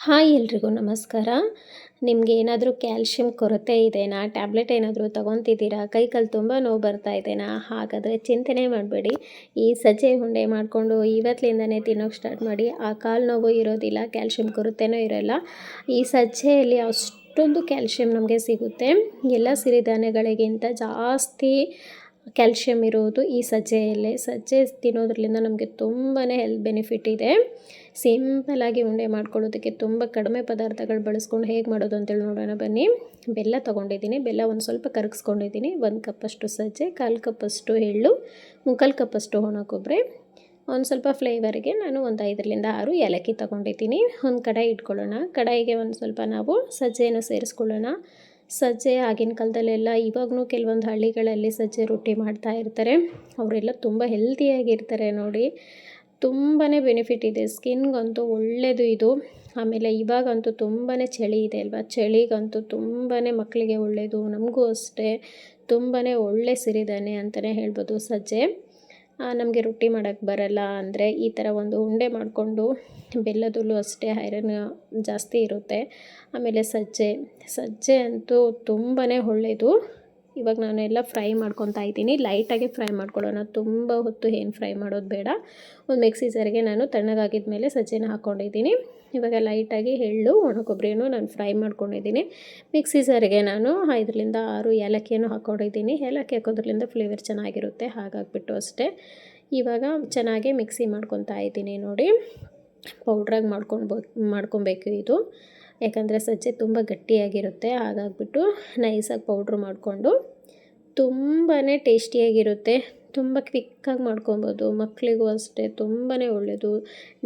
Hi ಎಲ್ರಿಗೂ ನಮಸ್ಕಾರ. ನಿಮಗೆ ಏನಾದರೂ ಕ್ಯಾಲ್ಶಿಯಂ ಕೊರತೆ ಇದೆಯಾ? ಟ್ಯಾಬ್ಲೆಟ್ ಏನಾದರೂ ತೊಗೊತಿದ್ದೀರಾ? ಕೈ ಕಾಲು ತುಂಬ ನೋವು ಬರ್ತಾ ಇದೆಯಾ ಹಾಗಾದರೆ ಚಿಂತೆನೇ ಮಾಡಬೇಡಿ. ಈ ಸಜ್ಜೆ ಉಂಡೆ ಮಾಡಿಕೊಂಡು ಇವತ್ತಿಂದನೇ ತಿನ್ನೋಕೆ ಸ್ಟಾರ್ಟ್ ಮಾಡಿ. ಆ ಕಾಲು ನೋವು ಇರೋದಿಲ್ಲ, ಕ್ಯಾಲ್ಶಿಯಂ ಕೊರತೆನೂ ಇರೋಲ್ಲ. ಈ ಸಜ್ಜೆಯಲ್ಲಿ ಅಷ್ಟೊಂದು ಕ್ಯಾಲ್ಶಿಯಂ ನಮಗೆ ಸಿಗುತ್ತೆ. ಎಲ್ಲ ಸಿರಿಧಾನ್ಯಗಳಿಗಿಂತ ಜಾಸ್ತಿ ಕ್ಯಾಲ್ಶಿಯಂ ಇರೋದು ಈ ಸಜ್ಜೆಯಲ್ಲೇ. ಸಜ್ಜೆ ತಿನ್ನೋದ್ರಿಂದ ನಮಗೆ ತುಂಬಾ ಹೆಲ್ತ್ ಬೆನಿಫಿಟ್ ಇದೆ. ಸಿಂಪಲಾಗಿ ಉಂಡೆ ಮಾಡ್ಕೊಳ್ಳೋದಕ್ಕೆ ತುಂಬ ಕಡಿಮೆ ಪದಾರ್ಥಗಳು ಬಳಸ್ಕೊಂಡು ಹೇಗೆ ಮಾಡೋದು ಅಂತೇಳಿ ನೋಡೋಣ ಬನ್ನಿ. ಬೆಲ್ಲ ತೊಗೊಂಡಿದ್ದೀನಿ. ಬೆಲ್ಲ ಒಂದು ಸ್ವಲ್ಪ ಕರಗಿಸ್ಕೊಂಡಿದ್ದೀನಿ. ಒಂದು ಕಪ್ಪಷ್ಟು ಸಜ್ಜೆ, ಕಾಲು ಕಪ್ಪಷ್ಟು ಎಳ್ಳು, ಮುಕ್ಕಾಲು ಕಪ್ಪಷ್ಟು ಒಣ ಕೊಬ್ಬರಿ ಒಂದು ಸ್ವಲ್ಪ ಫ್ಲೇವರ್ಗೆ ನಾನು ಒಂದು ಐದರಿಂದ ಆರು ಏಲಕ್ಕಿ ತೊಗೊಂಡಿದ್ದೀನಿ. ಒಂದು ಕಡಾಯಿ ಇಟ್ಕೊಳ್ಳೋಣ. ಕಡಾಯಿಗೆ ಒಂದು ಸ್ವಲ್ಪ ನಾವು ಸಜ್ಜೆಯನ್ನು ಸೇರಿಸ್ಕೊಳ್ಳೋಣ. ಸಜ್ಜೆ ಆಗಿನ ಕಾಲದಲ್ಲೆಲ್ಲ ಇವಾಗೂ ಕೆಲವೊಂದು ಹಳ್ಳಿಗಳಲ್ಲಿ ಸಜ್ಜೆ ರೊಟ್ಟಿ ಮಾಡ್ತಾ ಇರ್ತಾರೆ. ಅವರೆಲ್ಲ ತುಂಬ ಹೆಲ್ತಿಯಾಗಿರ್ತಾರೆ ನೋಡಿ. ತುಂಬಾ ಬೆನಿಫಿಟ್ ಇದೆ. ಸ್ಕಿನ್ಗಂತೂ ಒಳ್ಳೆಯದು ಇದು. ಆಮೇಲೆ ಇವಾಗಂತೂ ತುಂಬಾ ಚಳಿ ಇದೆ ಅಲ್ವಾ? ಚಳಿಗಂತೂ ತುಂಬಾ ಮಕ್ಕಳಿಗೆ ಒಳ್ಳೆಯದು ನಮಗೂ ಅಷ್ಟೇ. ತುಂಬಾ ಒಳ್ಳೆ ಸಿರಿದಾನೆ ಅಂತಲೇ ಹೇಳ್ಬೋದು ಸಜ್ಜೆ. ನಮಗೆ ರೊಟ್ಟಿ ಮಾಡೋಕ್ಕೆ ಬರಲ್ಲ ಅಂದರೆ ಈ ಥರ ಒಂದು ಉಂಡೆ ಮಾಡಿಕೊಂಡು ಬೆಲ್ಲದಲ್ಲೂ ಅಷ್ಟೇ ಐರನ್ ಜಾಸ್ತಿ ಇರುತ್ತೆ. ಆಮೇಲೆ ಸಜ್ಜೆ. ಸಜ್ಜೆ ಅಂತೂ ತುಂಬಾ ಒಳ್ಳೆಯದು ಇವಾಗ ಎಲ್ಲ ಫ್ರೈ ಮಾಡ್ಕೊತಾ ಇದ್ದೀನಿ. ಲೈಟಾಗಿ ಫ್ರೈ ಮಾಡ್ಕೊಳ್ಳೋಣ. ತುಂಬ ಹೊತ್ತು ಏನು ಫ್ರೈ ಮಾಡೋದು ಬೇಡ. ಒಂದು ಮಿಕ್ಸಿ ನಾನು ತಣ್ಣಗಾಗಿದ ಮೇಲೆ ಸಜ್ಜೆನ ಹಾಕ್ಕೊಂಡಿದ್ದೀನಿ ಇವಾಗ ಲೈಟಾಗಿ ಎಳ್ಳು ಒಣ ಕೊಬ್ಬರಿನೂ ನಾನು ಫ್ರೈ ಮಾಡ್ಕೊಂಡಿದ್ದೀನಿ. ಮಿಕ್ಸಿ ನಾನು ಐದರಿಂದ ಆರು ಏಲಕ್ಕಿಯನ್ನು ಹಾಕ್ಕೊಂಡಿದ್ದೀನಿ ಏಲಕ್ಕಿ ಹಾಕೋದ್ರಿಂದ ಫ್ಲೇವರ್ ಚೆನ್ನಾಗಿರುತ್ತೆ. ಹಾಗಾಗಿಬಿಟ್ಟು ಅಷ್ಟೇ. ಇವಾಗ ಚೆನ್ನಾಗಿ ಮಿಕ್ಸಿ ಮಾಡ್ಕೊತಾ ಇದ್ದೀನಿ ನೋಡಿ. ಪೌಡ್ರಾಗಿ ಮಾಡ್ಕೊಳ್ಬೋದು ಮಾಡ್ಕೊಬೇಕು ಇದು. ಯಾಕಂದರೆ ಸಜ್ಜೆ ತುಂಬ ಗಟ್ಟಿಯಾಗಿರುತ್ತೆ ಹಾಗಾಗ್ಬಿಟ್ಟು ನೈಸಾಗಿ ಪೌಡ್ರ್ ಮಾಡಿಕೊಂಡು ತುಂಬಾ ಟೇಸ್ಟಿಯಾಗಿರುತ್ತೆ. ತುಂಬ ಕ್ವಿಕ್ಕಾಗಿ ಮಾಡ್ಕೊಬೋದು ಮಕ್ಕಳಿಗೂ ಅಷ್ಟೇ ತುಂಬಾ ಒಳ್ಳೆಯದು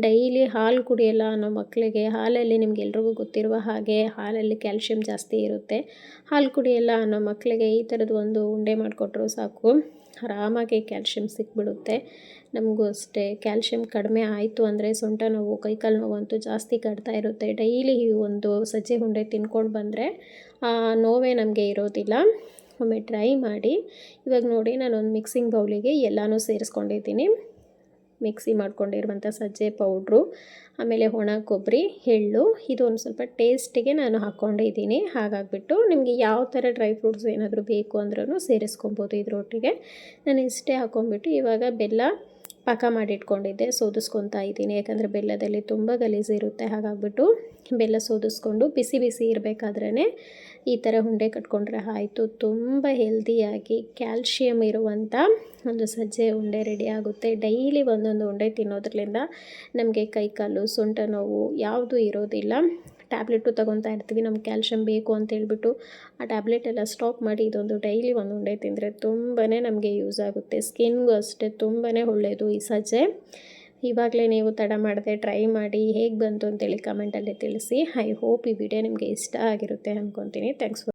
ಡೈಲಿ ಹಾಲು ಕುಡಿಯಲ್ಲ ಅನ್ನೋ ಮಕ್ಕಳಿಗೆ ಹಾಲಲ್ಲಿ ನಿಮ್ಗೆಲ್ರಿಗೂ ಗೊತ್ತಿರುವ ಹಾಗೆ ಹಾಲಲ್ಲಿ ಕ್ಯಾಲ್ಶಿಯಂ ಜಾಸ್ತಿ ಇರುತ್ತೆ. ಹಾಲು ಕುಡಿಯಲ್ಲ ಅನ್ನೋ ಮಕ್ಕಳಿಗೆ ಈ ಥರದ್ದು ಒಂದು ಉಂಡೆ ಮಾಡಿಕೊಟ್ರು ಸಾಕು. ಆರಾಮಾಗಿ ಕ್ಯಾಲ್ಶಿಯಂ ಸಿಕ್ಬಿಡುತ್ತೆ. ನಮಗೂ ಅಷ್ಟೇ ಕ್ಯಾಲ್ಶಿಯಂ ಕಡಿಮೆ ಆಯಿತು ಅಂದರೆ ಸೊಂಟ ನೋವು, ಕೈಕಾಲು ನೋವು ಅಂತೂ ಜಾಸ್ತಿ ಕಟ್ತಾ ಇರುತ್ತೆ. ಡೈಲಿ ಒಂದು ಸಜ್ಜೆ ಉಂಡೆ ತಿನ್ಕೊಂಡು ಬಂದರೆ ಆ ನೋವೇ ನಮಗೆ ಇರೋದಿಲ್ಲ. ಒಮ್ಮೆ ಟ್ರೈ ಮಾಡಿ. ಇವಾಗ ನೋಡಿ ನಾನೊಂದು ಮಿಕ್ಸಿಂಗ್ ಬೌಲಿಗೆ ಎಲ್ಲನೂ ಸೇರಿಸ್ಕೊಂಡಿದ್ದೀನಿ. ಮಿಕ್ಸಿ ಮಾಡ್ಕೊಂಡಿರುವಂಥ ಸಜ್ಜೆ ಪೌಡ್ರು, ಆಮೇಲೆ ಒಣ ಕೊಬ್ಬರಿ, ಎಳ್ಳು ಇದು ಒಂದು ಸ್ವಲ್ಪ ಟೇಸ್ಟಿಗೆ ನಾನು ಹಾಕ್ಕೊಂಡಿದ್ದೀನಿ. ಹಾಗಾಗಿಬಿಟ್ಟು ನಿಮಗೆ ಯಾವ ಥರ ಡ್ರೈ ಫ್ರೂಟ್ಸ್ ಏನಾದರೂ ಬೇಕು ಅಂದ್ರೂ ಸೇರಿಸ್ಕೊಬೋದು ಇದರೊಟ್ಟಿಗೆ. ನಾನು ಇಷ್ಟೇ ಹಾಕ್ಕೊಂಡ್ಬಿಟ್ಟು ಇವಾಗ ಬೆಲ್ಲ ಪಾಕ ಮಾಡಿಟ್ಕೊಂಡಿದ್ದೆ, ಸೋದಿಸ್ಕೊತಾ ಇದ್ದೀನಿ. ಯಾಕಂದರೆ ಬೆಲ್ಲದಲ್ಲಿ ತುಂಬ ಗಲೀಜಿರುತ್ತೆ ಹಾಗಾಗ್ಬಿಟ್ಟು ಬೆಲ್ಲ ಸೋದಿಸ್ಕೊಂಡು ಬಿಸಿ ಬಿಸಿ ಇರಬೇಕಾದ್ರೇ ಈ ಥರ ಉಂಡೆ ಕಟ್ಕೊಂಡ್ರೆ ಆಯಿತು. ತುಂಬ ಹೆಲ್ದಿಯಾಗಿ ಕ್ಯಾಲ್ಶಿಯಮ್ ಇರುವಂಥ ಒಂದು ಸಜ್ಜೆ ಉಂಡೆ ರೆಡಿ ಆಗುತ್ತೆ. ಡೈಲಿ ಒಂದೊಂದು ಉಂಡೆ ತಿನ್ನೋದ್ರಿಂದ ನಮಗೆ ಕೈಕಾಲು ಸೊಂಟ ನೋವು ಯಾವುದೂ ಇರೋದಿಲ್ಲ. ಟ್ಯಾಬ್ಲೆಟು ತೊಗೊತಾ ಇರ್ತೀವಿ, ನಮ್ಗೆ ಕ್ಯಾಲ್ಶಿಯಂ ಬೇಕು ಅಂತ ಹೇಳ್ಬಿಟ್ಟು ಆ ಟ್ಯಾಬ್ಲೆಟ್ ಎಲ್ಲ ಸ್ಟಾಪ್ ಮಾಡಿ ಇದೊಂದು ಡೈಲಿ ಒಂದು ಉಂಡೆ ತಿಂದರೆ ತುಂಬಾ ನಮಗೆ ಯೂಸ್ ಆಗುತ್ತೆ. ಸ್ಕಿನ್ಗೂ ಅಷ್ಟೇ ತುಂಬಾ ಒಳ್ಳೆಯದು ಈ ಸಜ್ಜೆ. ಇವಾಗಲೇ ನೀವು ತಡ ಮಾಡದೆ ಟ್ರೈ ಮಾಡಿ, ಹೇಗೆ ಬಂತು ಅಂತೇಳಿ ಕಮೆಂಟಲ್ಲಿ ತಿಳಿಸಿ. ಐ ಹೋಪ್ ಈ ವಿಡಿಯೋ ನಿಮಗೆ ಇಷ್ಟ ಆಗಿರುತ್ತೆ ಅಂದ್ಕೊತೀನಿ ಥ್ಯಾಂಕ್ಸ್